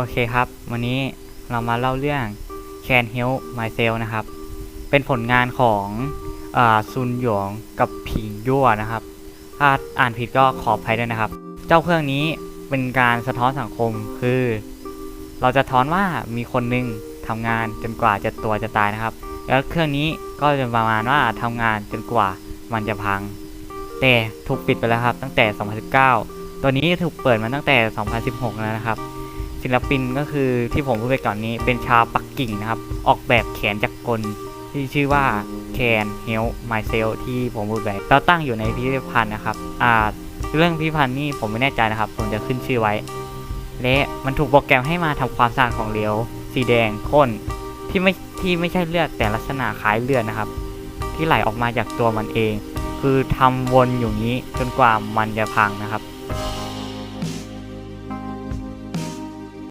โอเคครับ วันนี้เรามาเล่าเรื่อง Can Help Myself นะครับ เป็นผลงานของอซุนหยงกับผิงยั่วนะครับ ถ้าอ่านผิดก็ขออภัยด้วยนะครับ เจ้าเครื่องนี้เป็นการสะท้อนสังคมคือ เราจะท้อนว่ามีคนหนึ่งทำงานจนกว่าจะตัวจะตายนะครับ แล้วเครื่องนี้ก็จะประมาณว่าทำงานจนกว่ามันจะพัง แต่ถูกปิดไปแล้วครับ ตั้งแต่ 2019 ตัวนี้ถูกเปิดมาตั้งแต่ 2016 แล้วนะครับ ศิลปินก็คือที่ผมพูดไปก่อนนี้เป็นชาวปักกิ่งนะครับ ออกแบบแขนจักรกลที่ชื่อว่า Can Help Myself ที่ผมพูดไปเราตั้งอยู่ในพิพิธภัณฑ์นะครับอ่าเรื่องพิพิธภัณฑ์นี่ผมไม่แน่ใจนะครับ ผมจะขึ้นชื่อไว้ และมันถูกโปรแกรมให้มาทำความสะอาดของเหลวสีแดงข้นที่ไม่ที่ไม่ใช่เลือดแต่ลักษณะคล้ายเลือดนะครับ ที่ไหลออกมาจากตัวมันเอง คือทำวนอยู่นี้จนกว่ามันจะพังนะครับ